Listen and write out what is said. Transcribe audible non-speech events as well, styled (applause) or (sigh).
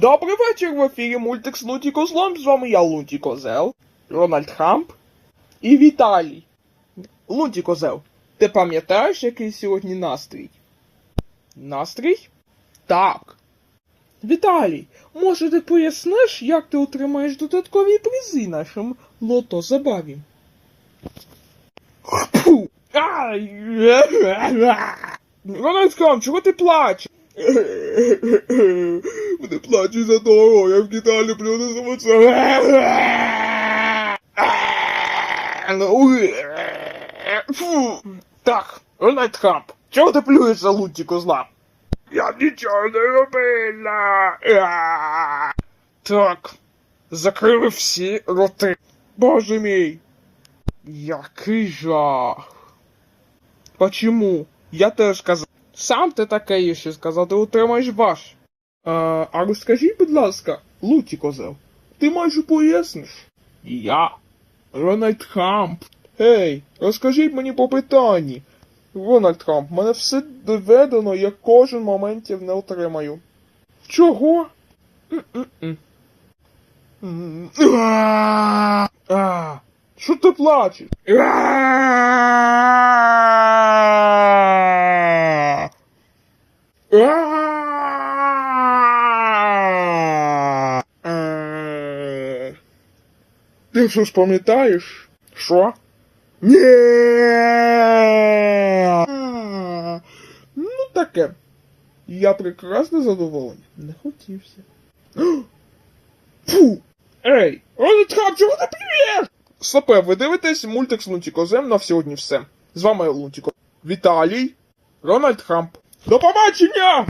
Добрий вечір в ефірі мультик з Лунті Козлом. З вами я Лунті Козел, Рональд Хамп і Віталій. Лунті Козел, ти пам'ятаєш, який сьогодні настрій? Настрій? Так. Віталій, може ти поясниш, як ти отримаєш додаткові призи нашим лото забаві? Фу! Ай! Рональд чого ти плачеш? Мене плачу за того, я в Китаї люблю не Фу. Так, Рональд Хамп, чого ти плюєш за лунті козла? Я нічого не робила. Так, закрили всі роти. Боже мій. Який жах. Почему? Я теж казав. Сам ти таке ще сказав, ти отримаєш ваш. А, а розкажіть, будь ласка, Луті Козел, ти майже поясниш? Я. Рональд Хамп. Гей, розкажіть мені по питанні. Рональд Хамп, мене все доведено, я кожен моментів не отримаю. Чого? Що ти плачеш? Е. Ти що ж пам'ятаєш? Що? Ні. Ну таке. Я прекрасно задоволений. Не хотівся. (gasps) Фу! Ей! Хаб, чого ти плюєш? Стопе, ви дивитесь мультик з Лунтікозем на сьогодні все. З вами Лунтіко. Віталій. Рональд Хамп. До побачення!